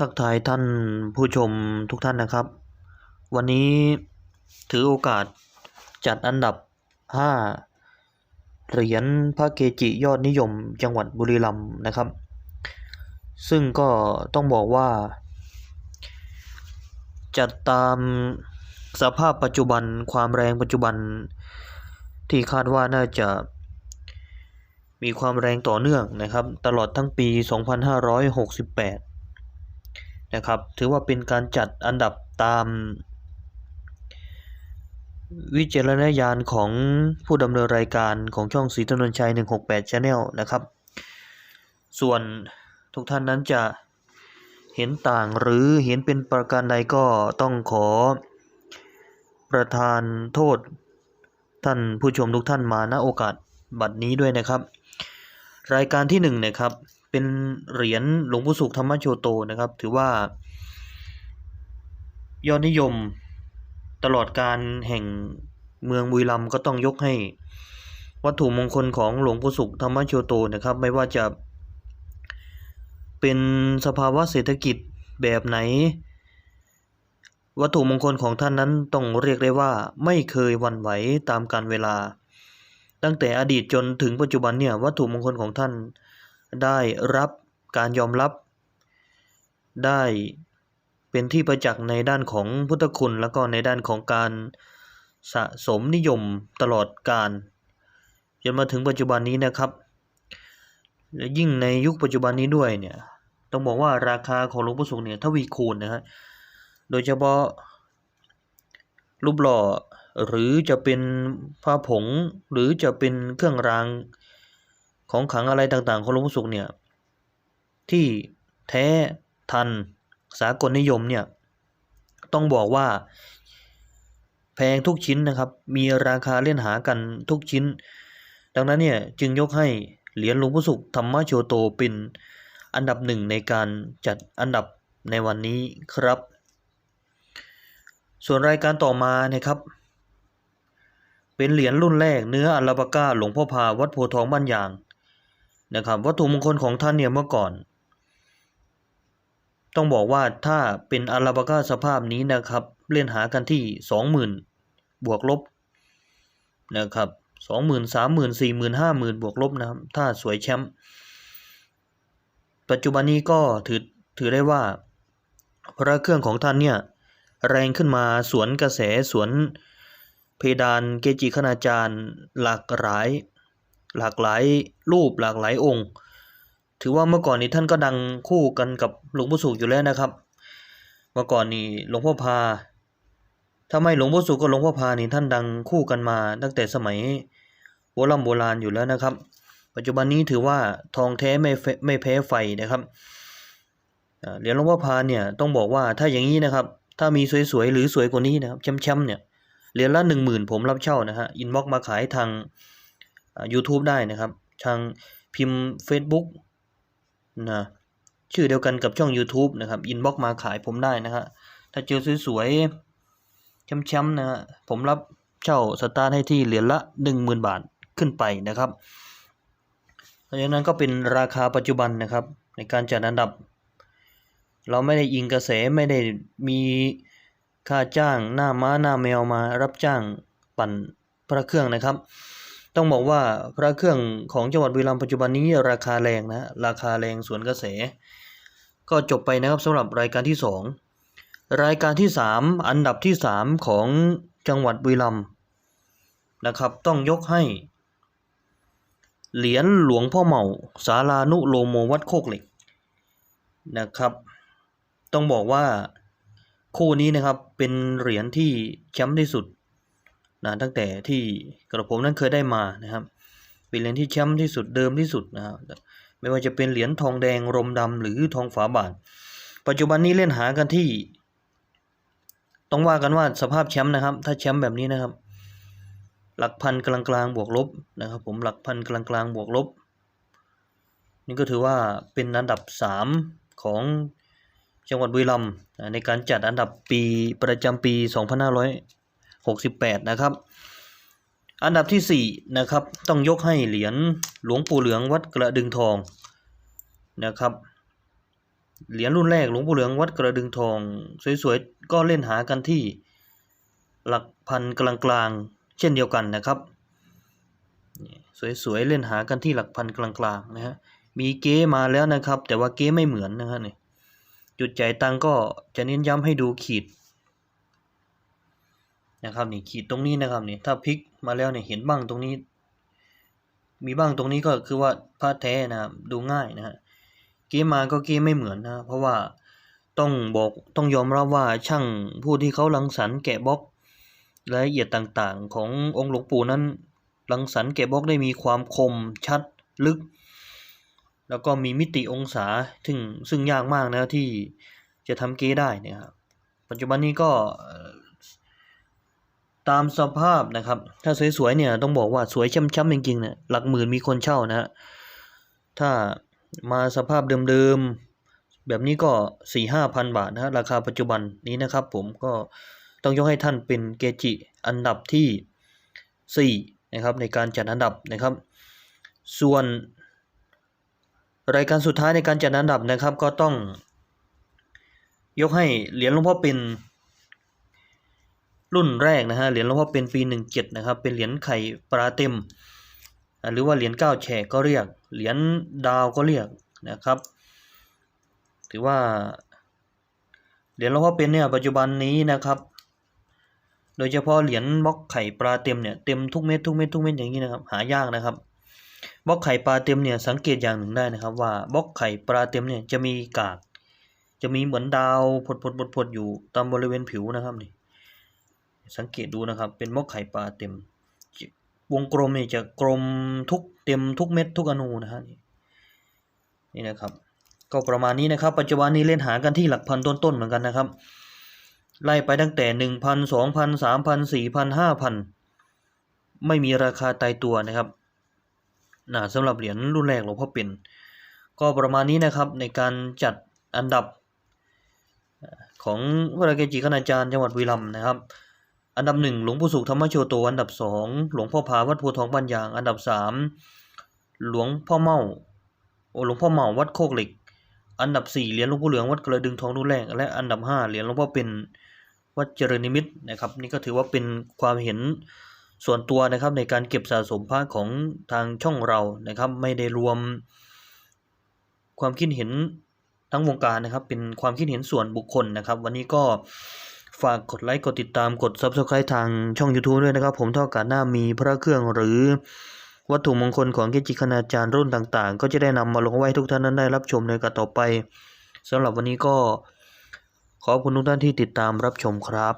ทักทายท่านผู้ชมทุกท่านนะครับ วันนี้ถือโอกาสจัดอันดับ 5 เหรียญพระเกจิยอดนิยมจังหวัดบุรีรัมย์นะครับ ซึ่งก็ต้องบอกว่า จัดตามสภาพปัจจุบันความแรงปัจจุบันที่คาดว่าน่าจะมีความแรงต่อเนื่องนะครับ ตลอดทั้งปี 2568 นะครับ ถือว่าเป็นการจัดอันดับตาม วิจารณญาณของผู้ดำเนินรายการของช่องสีถนนชัย 168 Channel นะครับ ส่วนทุกท่านนั้นจะเห็นต่างหรือเห็นเป็นประการใดก็ต้องขอประทานโทษท่านผู้ชมทุกท่านมาณโอกาสบัดนี้ด้วยนะครับ รายการที่หนึ่งนะครับ เป็นเหรียญหลวงปู่สุขธรรมโชโตนะครับ ถือว่า ยอดนิยมตลอดการแห่งเมืองบุรีรัมย์ก็ต้องยกให้ วัตถุมงคลของหลวงปู่สุขธรรมโชโตนะครับ ไม่ว่าจะ เป็นสภาวะเศรษฐกิจแบบไหน วัตถุมงคลของท่านนั้นต้องเรียกได้ว่าไม่เคยวันไหวตามกาลเวลา ตั้งแต่อดีตจนถึงปัจจุบันเนี่ยวัตถุมงคลของท่าน ได้รับการยอมรับ ได้เป็นที่ประจักษ์ในด้านของพุทธคุณ แล้วก็ในด้านของการสะสมนิยมตลอดกาลจนมาถึงปัจจุบันนี้นะครับและยิ่งในยุคปัจจุบันนี้ด้วยเนี่ยต้องบอกว่าราคาของหลวงปู่สุขเนี่ยทวีคูณนะฮะโดยเฉพาะรูปหล่อหรือจะเป็นผ้าผงหรือจะเป็นเครื่องราง ของขังอะไรต่างๆ ของหลวงปู่สุขเนี่ย ที่แท้ทันสากลนิยมเนี่ย ต้องบอกว่า แพงทุกชิ้นนะครับ มีราคาเล่นหากันทุกชิ้น ดังนั้นเนี่ยจึงยกให้เหรียญหลวงพ่อสุขธรรมโชโตเป็นอันดับหนึ่งในการจัดอันดับในวันนี้ครับ ส่วนรายการต่อมานะครับ เป็นเหรียญรุ่นแรกเนื้ออัลปาก้าหลวงพ่อพาวัดโพธิ์ทองบ้านยาง นะครับวัตถุมงคลของท่านเนี่ยเมื่อก่อน ต้องบอกว่าถ้าเป็นอัลปาก้าสภาพนี้นะครับ เล่นหากันที่สองหมื่นบวกลบนะครับสองหมื่นสามหมื่นสี่หมื่นห้าหมื่นบวกลบนะครับ ถ้าสวยแชมป์ปัจจุบันนี้ก็ถือถือได้ว่า พระเครื่องของท่านเนี่ยแรงขึ้นมาสวนกระแสสวนเพดานเกจิคณาจารย์หลากหลาย หลากหลายรูปหลากหลายองค์ ถือว่าเมื่อก่อนนี้ท่านก็ดังคู่กันกับหลวงพ่อสุขอยู่แล้วนะครับ เมื่อก่อนนี้หลวงพ่อพาถ้าไม่หลวงพ่อสุขก็หลวงพ่อพานี่ท่านดังคู่กันมา ตั้งแต่สมัยโบราณโบราณอยู่แล้วนะครับ ปัจจุบันนี้ถือว่าทองแท้ไม่ไม่แพ้ไฟนะครับเหรียญหลวงพ่อพาเนี่ยต้องบอกว่าถ้าอย่างนี้นะครับ ถ้ามีสวยๆหรือสวยกว่านี้นะครับแชมป์ๆเนี่ยเหรียญละหนึ่งหมื่นผมรับเช่านะฮะอินบ็อกมาขายทาง YouTube ได้นะครับ ทางพิมพ์ Facebook นะชื่อเดียวกันกับช่อง YouTube นะครับอินบ็อกมาขายผมได้นะฮะถ้าเจอสวยๆแชมป์ๆนะฮะผมรับเช่าสตาร์ทให้ที่เหรียญละหนึ่งหมื่นบาทขึ้นไปนะครับเพราะฉะนั้นก็เป็นราคาปัจจุบันนะครับ ในการจัดอันดับ เราไม่ได้อิงกระแสไม่ได้มีค่าจ้างหน้าม้าหน้าแมวมารับจ้างปั่นพระเครื่องนะครับ ต้องบอกว่าพระเครื่องของจังหวัดบุรีรัมย์ปัจจุบันนี้ราคาแรงนะราคาแรงสวนกระแส ก็จบไปนะครับสำหรับรายการที่สองรายการที่สามอันดับที่สามของจังหวัดบุรีรัมย์นะครับ ต้องยกให้ เหรียญหลวงพ่อเหมาสารานุโลโมวัดโคกเหล็กนะครับ ต้องบอกว่าคู่นี้นะครับเป็นเหรียญที่แชมป์ที่สุด นะตั้งแต่ที่กระผมนั้นเคยได้มานะครับ เป็นเหรียญที่แชมป์ที่สุดเดิมที่สุดนะครับไม่ว่าจะเป็นเหรียญทองแดงรมดำหรือทองฝาบาท ปัจจุบันนี้เล่นหากันที่ ต้องว่ากันว่าสภาพแชมป์นะครับ ถ้าแชมป์แบบนี้นะครับ หลักพันกลางกลางๆบวกลบนะครับ ผมหลักพันกลางกลางๆบวกลบ นี่ก็ถือว่าเป็นอันดับสามของจังหวัดบุรีรัมย์ในการจัดอันดับปีประจำปี 68 นะครับ อันดับที่ 4 นะครับ ต้องยกให้เหรียญหลวงปู่เหลืองวัดกระดึงทองนะครับ เหรียญรุ่นแรกหลวงปู่เหลืองวัดกระดึงทอง สวยๆ ก็เล่นหากันที่หลักพันกลางๆ เช่นเดียวกันนะครับ สวยๆ เล่นหากันที่หลักพันกลางๆ นะฮะ มีเก๊มาแล้วนะครับ แต่ว่าเก๊ไม่เหมือนนะฮะนี่จุดจ่ายตังก็จะเน้นย้ำให้ดูขีด นะครับนี่ขีดตรงนี้นะครับนี่ถ้าพลิกมาแล้วเนี่ยเห็นบ้างตรงนี้ มีบ้างตรงนี้ก็คือว่าพระแท้นะครับดูง่ายนะฮะเกมมาก็เกมไม่เหมือนนะเพราะว่าต้องบอกต้องยอมรับว่าช่างผู้ที่เขารังสรรค์แกะบล็อกรายละเอียดต่างๆ ขององค์หลวงปู่นั้นรังสรรค์แกะบล็อกได้มีความคมชัดลึก แล้วก็มีมิติองศาซึ่งซึ่งยากมากนะที่จะทำเกได้นะครับปัจจุบันนี้ก็ ตามสภาพนะครับ ถ้าสวยๆเนี่ยต้องบอกว่าสวยช้ำๆจริงๆเนี่ยหลักหมื่นมีคนเช่านะฮะถ้ามาสภาพเดิมๆแบบนี้ก็สี่ห้าพันบาทนะฮะราคาปัจจุบันนี้นะครับผมก็ต้องยกให้ท่านเป็นเกจิอันดับที่สี่นะครับในการจัดอันดับนะครับ ส่วน รายการสุดท้ายในการจัดอันดับนะครับ ก็ต้องยกให้เหรียญหลวงพ่อเป็น รุ่นแรกนะฮะเหรียญหลวงพ่อเป็นปีหนึ่งเจ็ดนะครับเป็นเหรียญไข่ปลาเต็ม หรือว่าเหรียญเก้าแฉกก็เรียก เหรียญดาวก็เรียกนะครับ ถือว่าเหรียญหลวงพ่อเป็นเนี่ยปัจจุบันนี้นะครับ โดยเฉพาะเหรียญบล็อกไข่ปลาเต็มเนี่ยเต็มทุกเม็ดทุกเม็ดทุกเม็ดอย่างนี้นะครับหายากนะครับบล็อกไข่ปลาเต็มเนี่ยสังเกตอย่างหนึ่งได้นะครับ ว่าบล็อกไข่ปลาเต็มเนี่ยจะมีกาก จะมีเหมือนดาวพดพดดพดอยู่ตามบริเวณผิวนะครับนี่ สังเกตดูนะครับ เป็นบล็อกไข่ปลาเต็ม วงกลมเนี่ยจะกลมทุกเต็มทุกเม็ดทุกอนูนะฮะนี่นะครับ ก็ประมาณนี้นะครับ ปัจจุบันนี้เล่นหากันที่หลักพันต้นๆเหมือนกันนะครับ ไล่ไปตั้งแต่หนึ่งพันสองพันสามพันสี่พันห้าพันไม่มีราคาตายตัวนะครับนะสำหรับเหรียญรุ่นแรกหลวงพ่อเป็นก็ประมาณนี้นะครับในการจัดอันดับของพระเกจิคณาจารย์จังหวัดบุรีรัมย์นะครับ อันดับหนึ่งหลวงปู่สุขธรรมโชโต อันดับสองหลวงพ่อพาวัดโพทองบ้านยาง อันดับสามหลวงพ่อเมาโอหลวงพ่อเมาวัดโคกเหล็ก อันดับสี่เหรียญหลวงปู่เหลืองวัดกระดึงทองรุ่นแรก และอันดับห้าเหรียญหลวงพ่อเป็นวัดเจริญนิมิตนะครับ นี่ก็ถือว่าเป็นความเห็นส่วนตัวนะครับในการเก็บสะสมพระของทางช่องเรานะครับ ไม่ได้รวม ความคิดเห็นทั้งวงการนะครับ เป็นความคิดเห็นส่วนบุคคลนะครับ วันนี้ก็ ฝากกดไลค์กดติดตามกด Subscribe ทางช่อง YouTube ด้วยนะครับ ผมเท่ากับหน้ามีพระเครื่องหรือวัตถุมงคลของเกจิคณาจารย์รุ่นต่างๆ ก็จะได้นำมาลงไว้ให้ทุกท่านนั้นได้รับชมในกรต่อไปสำหรับวันนี้ก็ ขอบคุณทุกท่านที่ติดตามรับชมครับ